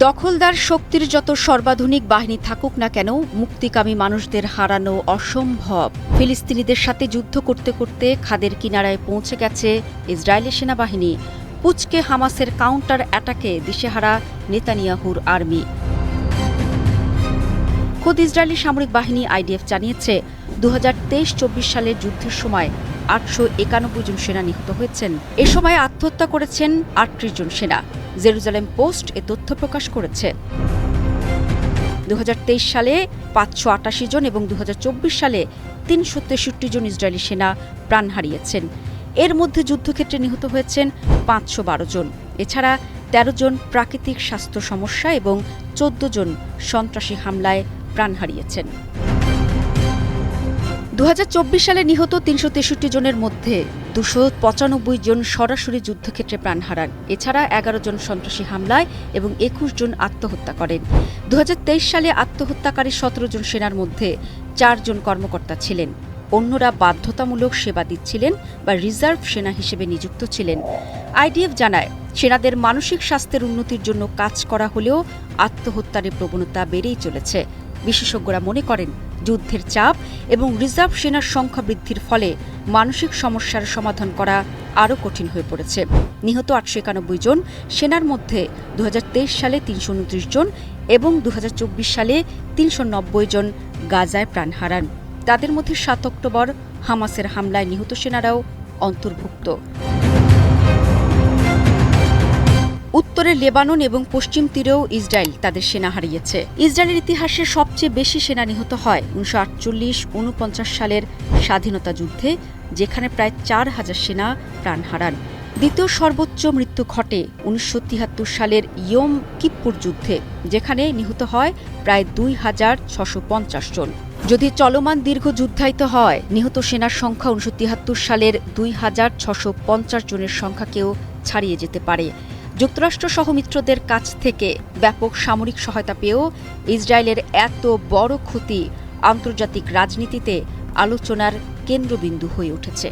দখলদার শক্তির যত সর্বাধুনিক বাহিনী থাকুক না কেন, মুক্তিকামী মানুষদের হারানো অসম্ভব। ফিলিস্তিনিদের সাথে যুদ্ধ করতে করতে খাদের কিনারায় পৌঁছে গেছে ইসরায়েলি সেনাবাহিনী। পুচকে হামাসের কাউন্টার অ্যাটাকে দিশেহারা নেতানিয়াহুর আর্মি। খোদ ইসরায়েলি সামরিক বাহিনী আইডিএফ জানিয়েছে দু হাজার তেইশ চব্বিশ সালের যুদ্ধের সময় আটশো একানব্বই জন সেনা নিহত হয়েছেন। এ সময় আত্মহত্যা করেছেন আটত্রিশ জন সেনা। জেরুজালেম পোস্ট এ তথ্য প্রকাশ করেছে। দু হাজার তেইশ সালে পাঁচশো আটাশি জন এবং দু হাজার চব্বিশ সালে তিনশো তেষট্টি জন ইসরায়েলি সেনা প্রাণ হারিয়েছেন। এর মধ্যে যুদ্ধক্ষেত্রে নিহত হয়েছেন পাঁচশো বারো জন। এছাড়া তেরো জন প্রাকৃতিক স্বাস্থ্য সমস্যা এবং চোদ্দ জন সন্ত্রাসী হামলায় প্রাণ হারিয়েছেন। দু হাজার চব্বিশ সালে নিহত তিনশো তেষট্টি জনের মধ্যে দুশো পঁচানব্বই জন সরাসরি যুদ্ধক্ষেত্রে প্রাণ হারান। এছাড়া এগারো জন সন্ত্রাসী হামলায় এবং একুশ জন আত্মহত্যা করেন। দু হাজার তেইশ সালে আত্মহত্যাকারী সতেরো জন সেনার মধ্যে চারজন কর্মকর্তা ছিলেন। অন্যরা বাধ্যতামূলক সেবা দিচ্ছিলেন বা রিজার্ভ সেনা হিসেবে নিযুক্ত ছিলেন। আইডিএফ জানায়, সেনাদের মানসিক স্বাস্থ্যের উন্নতির জন্য কাজ করা হলেও আত্মহত্যার প্রবণতা বেড়েই চলেছে। বিশেষজ্ঞরা মনে করেন যুদ্ধের চাপ এবং রিজার্ভ সেনার সংখ্যা বৃদ্ধির ফলে মানসিক সমস্যার সমাধান করা আরও কঠিন হয়ে পড়েছে। নিহত আটশো একানব্বই জন, সেনার মধ্যে দু হাজার তেইশ সালে তিনশো উনত্রিশ জন এবং দু হাজার চব্বিশ সালে তিনশো নব্বই জন গাজায় প্রাণ হারান। তাদের মধ্যে সাত অক্টোবর হামাসের হামলায় নিহত সেনারাও অন্তর্ভুক্ত। উত্তরে লেবানন এবং পশ্চিম তীরেও ইসরায়েল তাদের সেনা হারিয়েছে। ইসরায়েলের ইতিহাসে সবচেয়ে বেশি সেনা নিহত হয় উনিশশো আটচল্লিশ উনপঞ্চাশ সালের স্বাধীনতা যুদ্ধে, যেখানে প্রায় চার হাজার সেনা প্রাণ হারান। দ্বিতীয় সর্বোচ্চ মৃত্যু ঘটে উনিশশো তিয়াত্তর সালের ইয়ম কিপ্পুর যুদ্ধে, যেখানে নিহত হয় প্রায় দুই হাজার ছশো পঞ্চাশ জন। যদি চলমান দীর্ঘ যুদ্ধায়িত হয়, নিহত সেনার সংখ্যা উনিশশো তিয়াত্তর সালের দুই হাজার ছশো পঞ্চাশ জনের সংখ্যাকেও ছাড়িয়ে যেতে পারে। যুক্তরাষ্ট্র মিত্রদের কাছ থেকে ব্যাপক সামরিক সহায়তা পেয়েও ইসরায়েলের এত বড় ক্ষতি আন্তর্জাতিক রাজনীতিতে আলোচনার কেন্দ্রবিন্দু হয়ে উঠেছে।